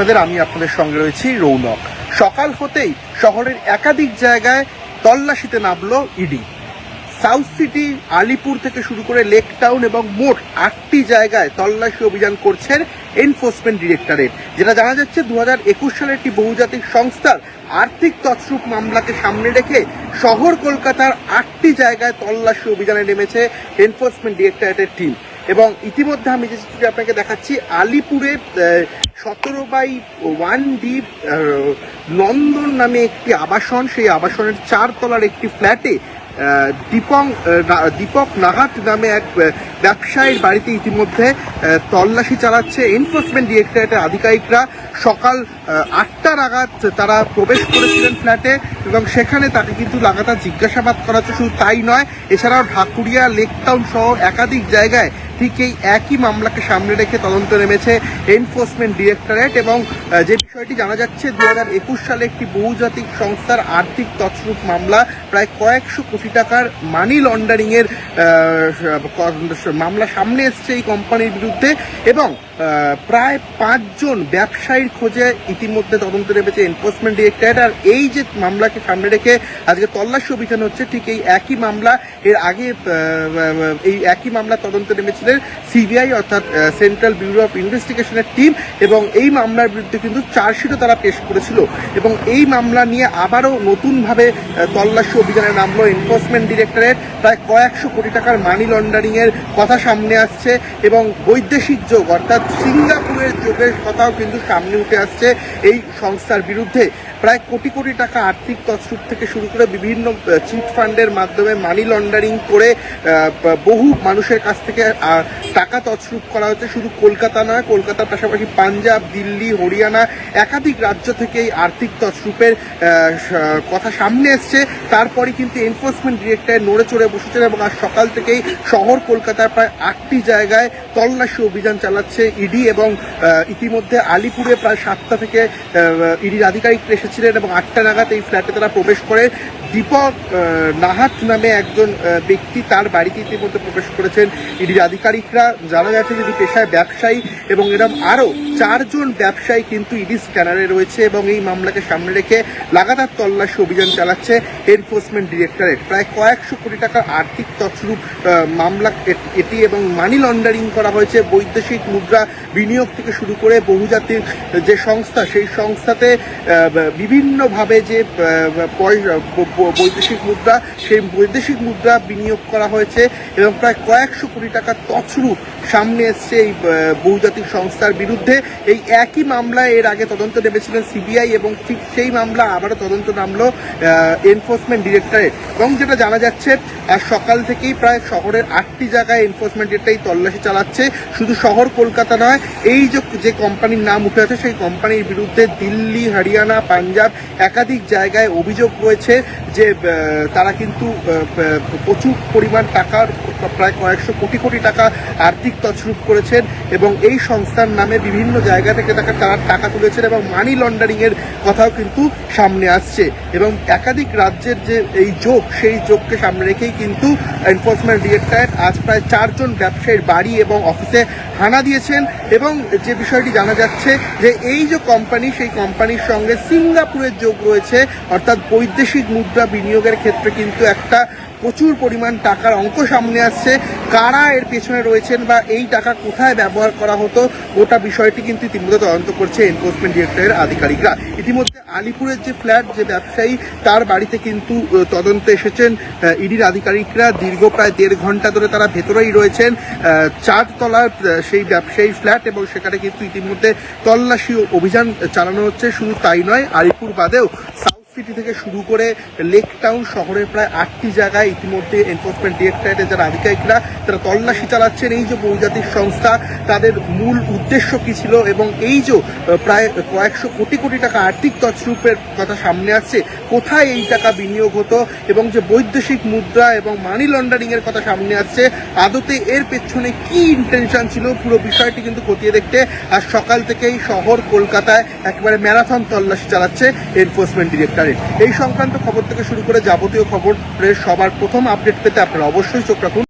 আপনাদের, আমি আপনাদের সঙ্গে রয়েছি রৌনক। সকাল হতেই শহরের একাধিক জায়গায় তল্লাশিতে নামলো ইডি। সাউথ সিটি, আলিপুর থেকে শুরু করে লেক টাউন এবং মোট আটটি জায়গায় তল্লাশি অভিযান করছেন এনফোর্সমেন্ট ডিরেক্টরেট, যেটা জানা যাচ্ছে দু একুশ সালে একটি বহুজাতিক সংস্থার আর্থিক তছরূপ মামলাকে সামনে রেখে শহর কলকাতার আটটি জায়গায় তল্লাশি অভিযানে নেমেছে এনফোর্সমেন্ট ডিরেক্টরেটের টিম। এবং ইতিমধ্যে আমি যে চিত্রটি আপনাকে দেখাচ্ছি, আলিপুরে সতেরো বাই ওয়ান ডি নন্দন নামে একটি আবাসন। সেই আবাসনের চারতলার একটি ফ্ল্যাটে দীপং দীপক নাহাট নামে এক ব্যবসায়ীর বাড়িতে ইতিমধ্যে তল্লাশি চালাচ্ছে। এনফোর্সমেন্ট ডিরেক্টরেটের আধিকারিকরা সকাল আটটা নাগাদ তারা প্রবেশ করেছিলেন ফ্ল্যাটে এবং সেখানে তাকে কিন্তু লাগাতার জিজ্ঞাসাবাদ করা হচ্ছে। শুধু তাই নয় এছাড়াও ঢাকুরিয়া লেক টাউন সহ একাধিক জায়গায় ঠিক এই একই মামলাকে সামনে রেখে তদন্ত নেমেছে এনফোর্সমেন্ট ডিরেক্টরেট এবং যে বিষয়টি জানা যাচ্ছে দু একুশ সালে একটি বহুজাতিক সংস্থার আর্থিক তছরূপ মামলা প্রায় কয়েকশো কোটি টাকার মানি লন্ডারিং এর আহ, ক- মামলা সামনে এসছে এই কোম্পানির বিরুদ্ধে এবং প্রায় পাঁচজন ব্যবসায়ীর খোঁজে ইতিমধ্যে তদন্ত নেমেছে এনফোর্সমেন্ট ডিরেক্টরেট আর এই যে মামলাকে সামনে রেখে আজকে তল্লাশি অভিযান হচ্ছে, ঠিক এই একই মামলা, এর আগে এই একই মামলা তদন্ত নেমেছিলেন সিবিআই, অর্থাৎ সেন্ট্রাল ব্যুরো অফ ইনভেস্টিগেশনের টিম এবং এই মামলার বিরুদ্ধে কিন্তু চার্জশিটও তারা পেশ করেছিল। এবং এই মামলা নিয়ে আবারও নতুনভাবে তল্লাশি অভিযানে নামলো এনফোর্সমেন্ট ডিরেক্টরেট প্রায় কয়েকশো কোটি টাকার মানি লন্ডারিংয়ের কথা সামনে আসছে, এবং বৈদেশিক যোগ, অর্থাৎ সিঙ্গাপুরের যোগের কথাও কিন্তু সামনে উঠে আসছে। এই সংস্থার বিরুদ্ধে প্রায় কোটি কোটি টাকা আর্থিক তছরূপ থেকে শুরু করে বিভিন্ন চিট ফান্ডের মাধ্যমে মানি লন্ডারিং করে বহু মানুষের কাছ থেকে টাকা তছরূপ করা হচ্ছে। শুধু কলকাতা নয়, কলকাতার পাশাপাশি পাঞ্জাব, দিল্লি, হরিয়ানা একাধিক রাজ্য থেকে এই আর্থিক তছরূপের কথা সামনে এসছে। তারপরে কিন্তু এনফোর্সমেন্ট ডিরেক্টর নড়ে চড়ে বসেছেন এবং আজ সকাল থেকেই শহর কলকাতার প্রায় আটটি জায়গায় তল্লাশি অভিযান চালাচ্ছে ইডি এবং ইতিমধ্যে আলিপুরে প্রায় সাতটা থেকে ইডির আধিকারিক এসেছিলেন এবং আটটা নাগাদ এই ফ্ল্যাটে তারা প্রবেশ করে। দীপক নাহাত নামে একজন ব্যক্তি তার বাড়িতে ইতিমধ্যে প্রবেশ করেছেন। ইডির আধিকারিকরা জানা যাচ্ছে যে পেশায় ব্যবসায়ী এবং এরকম আরও চারজন ব্যবসায়ী কিন্তু ইডি স্ক্যানারে রয়েছে এবং এই মামলাকে সামনে রেখে লাগাতার তল্লাশি অভিযান চালাচ্ছে এনফোর্সমেন্ট ডিরেক্টরেট। প্রায় কয়েকশো কোটি টাকার আর্থিক তছরূপ মামলা এটি এবং মানি লন্ডারিং করা হয়েছে, বৈদেশিক মুদ্রা বিনিয়োগ থেকে শুরু করে বহুজাতিক যে সংস্থা, সেই সংস্থাতে বিভিন্নভাবে যে পয়সা বৈদেশিক মুদ্রা, সেই বৈদেশিক মুদ্রা বিনিয়োগ করা হয়েছে এবং প্রায় কয়েকশো কোটি টাকার তছরূপ সামনে এসছে এই বহুজাতিক সংস্থার বিরুদ্ধে। এই একই মামলায় এর আগে তদন্ত নেমেছিলেন সিবিআই এবং ঠিক সেই মামলা আবারও তদন্ত নামলো এনফোর্সমেন্ট ডিরেক্টরেট এবং যেটা জানা যাচ্ছে আজ সকাল থেকেই প্রায় শহরের আটটি জায়গায় এনফোর্সমেন্ট ডিরেক্টরেট তল্লাশি চালাচ্ছে। শুধু শহর কলকাতা নয়, এই যে কোম্পানির নাম উঠে আছে, সেই কোম্পানির বিরুদ্ধে দিল্লি, হরিয়ানা, পাঞ্জাব একাধিক জায়গায় অভিযোগ রয়েছে। যে তারা কিন্তু প্রচুর পরিমাণ টাকার, প্রায় কয়েকশো কোটি কোটি টাকা আর্থিক তছরূপ করেছেন এবং এই সংস্থার নামে বিভিন্ন জায়গা থেকে তাকে, তারা টাকা তুলেছেন এবং মানি লন্ডারিং এর কথাও কিন্তু সামনে আসছে। এবং একাধিক রাজ্যের যে এই যোগ, সেই যোগকে সামনে রেখেই কিন্তু এনফোর্সমেন্ট ডিরেক্টরেট আজ প্রায় চারজন ব্যবসায়ীর বাড়ি এবং অফিসে হানা দিয়েছেন। এবং যে বিষয়টি জানা যাচ্ছে যে, এই যে কোম্পানি সেই কোম্পানির সঙ্গে সিঙ্গাপুরের যোগ রয়েছে, অর্থাৎ বৈদেশিক মুদ্রা বিনিয়োগের ক্ষেত্রে কিন্তু একটা প্রচুর পরিমাণ টাকার অঙ্ক সামনে আসছে। কারা এর পেছনে রয়েছেন বা এই টাকা কোথায় ব্যবহার করা হতো, গোটা বিষয়টি কিন্তু ইতিমধ্যে তদন্ত করছে এনফোর্সমেন্ট ডিরেক্টরের আধিকারিকরা। ইতিমধ্যে আলিপুরের যে ফ্ল্যাট, যে ব্যবসায়ী, তার বাড়িতে কিন্তু তদন্তে এসেছেন ইডির আধিকারিকরা। দীর্ঘ প্রায় দেড় ঘণ্টা ধরে তারা ভেতরেই রয়েছেন চারতলার সেই ব্যবসায়ী ফ্ল্যাট এবং সেখানে কিন্তু ইতিমধ্যে তল্লাশি অভিযান চালানো হচ্ছে। শুধু তাই নয়, আলিপুর বাদেও সিটি থেকে শুরু করে লেক টাউন শহরের প্রায় আটটি জায়গায় ইতিমধ্যে এনফোর্সমেন্ট ডিরেক্টরেটের যারা আধিকারিকরা, তারা তল্লাশি চালাচ্ছেন। এই যে বহুজাতিক সংস্থা, তাদের মূল উদ্দেশ্য কি ছিল এবং এই যে প্রায় কয়েকশো কোটি কোটি টাকা আর্থিক তছরূপের কথা সামনে আসছে, কোথায় এই টাকা বিনিয়োগ হতো এবং যে বৈদেশিক মুদ্রা এবং মানি লন্ডারিং এর কথা সামনে আসছে, আদতে এর পেছনে কি ইন্টেনশন ছিল? পুরো বিষয়টি কিন্তু খতিয়ে দেখতে আর সকাল থেকেই শহর কলকাতায় একেবারে ম্যারাথন তল্লাশি চালাচ্ছে এনফোর্সমেন্ট ডিরেক্টরেট এই সংক্রান্ত খবর থেকে শুরু করে যাবতীয় খবর, প্রেস সবার প্রথম আপডেট পেতে আপনারা অবশ্যই চোখ রাখুন।